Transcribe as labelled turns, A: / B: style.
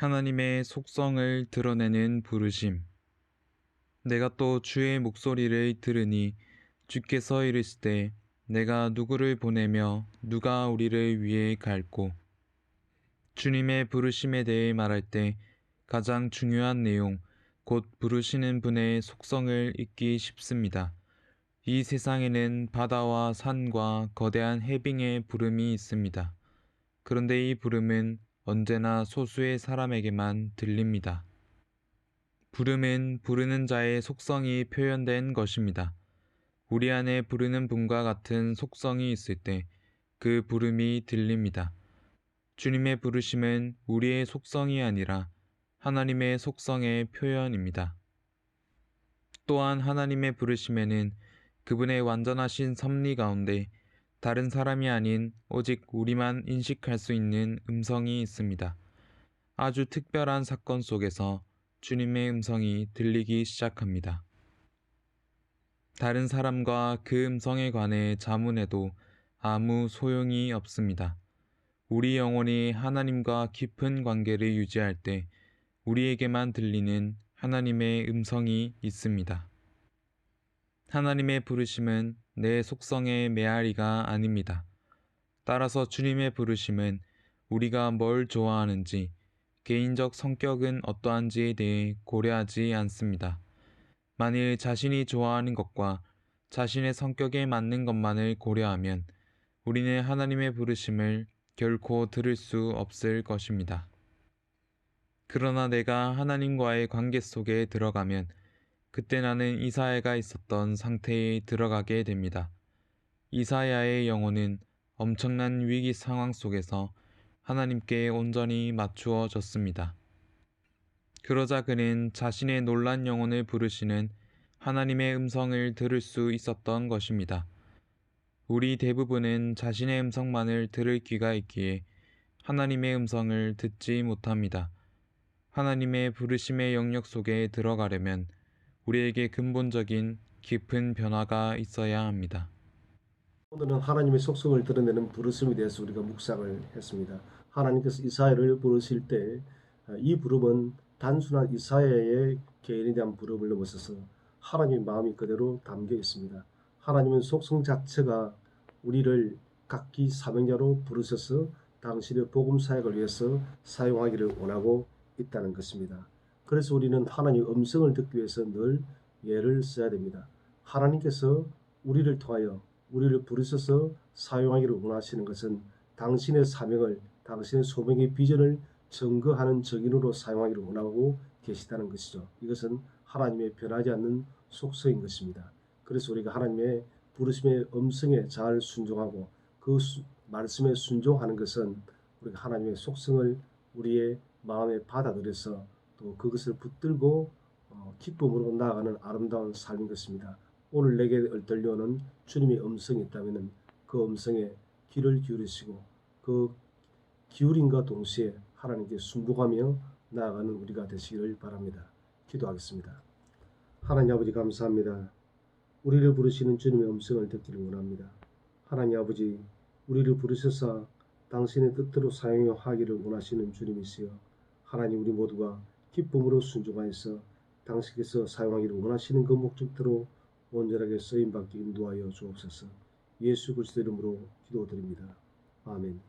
A: 하나님의 속성을 드러내는 부르심. 내가 또 주의 목소리를 들으니 주께서 이르시되 내가 누구를 보내며 누가 우리를 위해 갈고 주님의 부르심에 대해 말할 때 가장 중요한 내용 곧 부르시는 분의 속성을 잊기 쉽습니다. 이 세상에는 바다와 산과 거대한 해빙의 부름이 있습니다. 그런데 이 부름은 언제나 소수의 사람에게만 들립니다. 부름은 부르는 자의 속성이 표현된 것입니다. 우리 안에 부르는 분과 같은 속성이 있을 때 그 부름이 들립니다. 주님의 부르심은 우리의 속성이 아니라 하나님의 속성의 표현입니다. 또한 하나님의 부르심에는 그분의 완전하신 섭리 가운데 다른 사람이 아닌 오직 우리만 인식할 수 있는 음성이 있습니다. 아주 특별한 사건 속에서 주님의 음성이 들리기 시작합니다. 다른 사람과 그 음성에 관해 자문해도 아무 소용이 없습니다. 우리 영혼이 하나님과 깊은 관계를 유지할 때 우리에게만 들리는 하나님의 음성이 있습니다. 하나님의 부르심은 내 속성의 메아리가 아닙니다. 따라서 주님의 부르심은 우리가 뭘 좋아하는지, 개인적 성격은 어떠한지에 대해 고려하지 않습니다. 만일 자신이 좋아하는 것과 자신의 성격에 맞는 것만을 고려하면 우리는 하나님의 부르심을 결코 들을 수 없을 것입니다. 그러나 내가 하나님과의 관계 속에 들어가면 그때 나는 이사야가 있었던 상태에 들어가게 됩니다. 이사야의 영혼은 엄청난 위기 상황 속에서 하나님께 온전히 맞추어졌습니다. 그러자 그는 자신의 놀란 영혼을 부르시는 하나님의 음성을 들을 수 있었던 것입니다. 우리 대부분은 자신의 음성만을 들을 귀가 있기에 하나님의 음성을 듣지 못합니다. 하나님의 부르심의 영역 속에 들어가려면 우리에게 근본적인 깊은 변화가 있어야 합니다.
B: 오늘은 하나님의 속성을 드러내는 부르심에 대해서 우리가 묵상을 했습니다. 하나님께서 이사야를 부르실 때 이 부름은 단순한 이사야의 개인에 대한 부름을 넘어서서 하나님의 마음이 그대로 담겨 있습니다. 하나님은 속성 자체가 우리를 각기 사명자로 부르셔서 당신의 복음 사역을 위해서 사용하기를 원하고 있다는 것입니다. 그래서 우리는 하나님의 음성을 듣기 위해서 늘 예를 써야 됩니다. 하나님께서 우리를 통하여 우리를 부르셔서 사용하기를 원하시는 것은 당신의 사명을 당신의 소명의 비전을 증거하는 적인으로 사용하기를 원하고 계시다는 것이죠. 이것은 하나님의 변하지 않는 속성인 것입니다. 그래서 우리가 하나님의 부르심의 음성에 잘 순종하고 그 수, 말씀에 순종하는 것은 우리가 하나님의 속성을 우리의 마음에 받아들여서 또 그것을 붙들고 어, 기쁨으로 나아가는 아름다운 삶인 것입니다. 오늘 내게 들려오는 주님의 음성이 있다면 그 음성에 귀를 기울이시고 그 기울임과 동시에 하나님께 순복하며 나아가는 우리가 되시기를 바랍니다. 기도하겠습니다. 하나님 아버지 감사합니다. 우리를 부르시는 주님의 음성을 듣기를 원합니다. 하나님 아버지 우리를 부르셔서 당신의 뜻대로 사용하기를 원하시는 주님이시여 하나님 우리 모두가 기쁨으로 순종하여서 당신께서 사용하기를 원하시는 그 목적대로 온전하게 쓰임받게 인도하여 주옵소서 예수 그리스도 이름으로 기도드립니다. 아멘